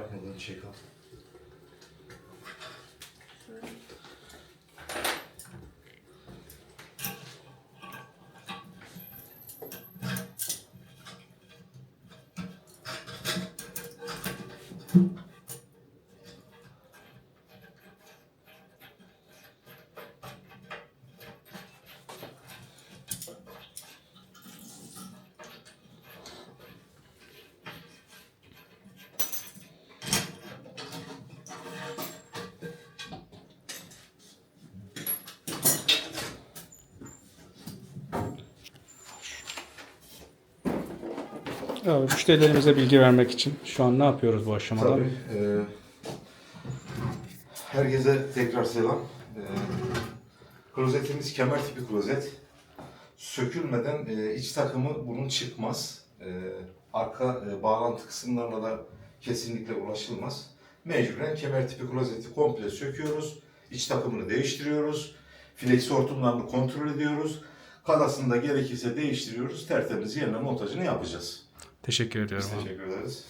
要肯定切克。Evet, müşterilerimize bilgi vermek için şu an ne yapıyoruz bu aşamada? Tabii. e, herkese tekrar selam. E, klozetimiz kemer tipi klozet. Sökülmeden e, iç takımı bunun çıkmaz. E, arka e, bağlantı kısımlarına da kesinlikle ulaşılmaz. Mecburen kemer tipi klozeti komple söküyoruz. İç takımını değiştiriyoruz. Flex hortumlarını kontrol ediyoruz. Kadasını da gerekirse değiştiriyoruz. Tertemiz yerine montajını yapacağız. Teşekkür ediyorum. Biz teşekkür ederiz.